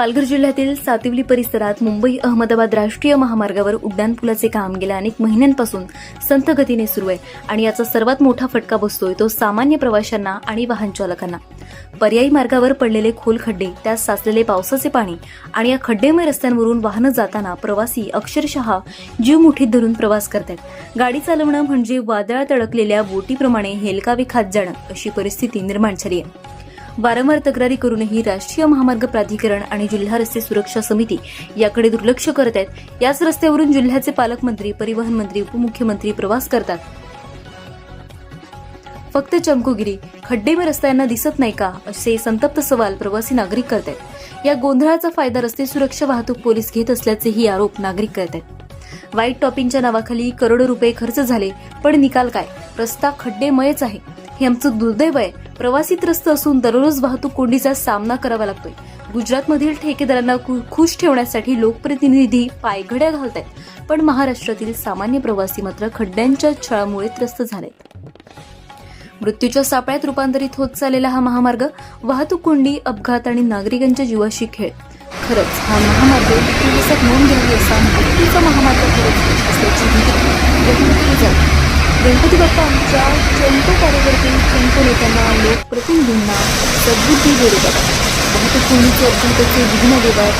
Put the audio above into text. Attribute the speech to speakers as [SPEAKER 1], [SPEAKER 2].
[SPEAKER 1] पालघर जिल्ह्यातील सातिवली परिसरात मुंबई अहमदाबाद राष्ट्रीय महामार्गावर उड्डाणपुलाचे काम गेल्या अनेक महिन्यांपासून संथ गतीने सुरू आहे आणि याचा सर्वात मोठा फटका बसतोय तो सामान्य प्रवाशांना आणि वाहन चालकांना. पर्यायी मार्गावर पडलेले खोल खड्डे त्यात साचलेले पावसाचे पाणी आणि या खड्डेमय रस्त्यांवरून वाहनं जाताना प्रवासी अक्षरशः जीव मुठीत धरून प्रवास करतात गाडी चालवणं म्हणजे वादळात अडकलेल्या बोटीप्रमाणे हेलकावे खात जाणं अशी परिस्थिती निर्माण झाली आहे. वारंवार तक्रारी करूनही राष्ट्रीय महामार्ग प्राधिकरण आणि जिल्हा रस्ते सुरक्षा समिती याकडे दुर्लक्ष करत आहेत. याच रस्त्यावरून जिल्ह्याचे पालकमंत्री परिवहन मंत्री उपमुख्यमंत्री प्रवास करतात. फक्त चमकोगिरी खड्डेमय रस्त्यांना दिसत नाही का? असे संतप्त सवाल प्रवासी नागरिक करत आहेत. या गोंधळाचा फायदा रस्ते सुरक्षा वाहतूक पोलीस घेत असल्याचेही आरोप नागरिक करत आहेत. व्हाईट टॉपिंगच्या नावाखाली करोडो रुपये खर्च झाले पण निकाल काय? रस्ता खड्डेमयच आहे. हे आमचं दुर्दैव आहे. प्रवासी त्रस्त असून दररोज वाहतूक कोंडीचा सामना करावा लागतोय. गुजरातमधील ठेकेदारांना खुश ठेवण्यासाठी लोकप्रतिनिधी पायघड्या घालत आहेत पण महाराष्ट्रातील सामान्य प्रवासी मात्र खड्ड्यांच्या छळामुळे त्रस्त झालेत. मृत्यूच्या सापळ्यात रूपांतरित होत चाललेला हा महामार्ग वाहतूक कोंडी अपघात आणि नागरिकांच्या जीवाशी खेळ. खरंच हा महामार्ग दिवसात नोंद घ्यावी असा मृत्यूचा महामार्ग खरंच गणपती बाप्पा आमच्या चंपू कार्यकर्ते चंपू नेत्यांना लोकप्रतिनिधींना सद्बुद्धी देऊ देतात. वाहतूक कोणीचे अपघाताचे विघ्न देवा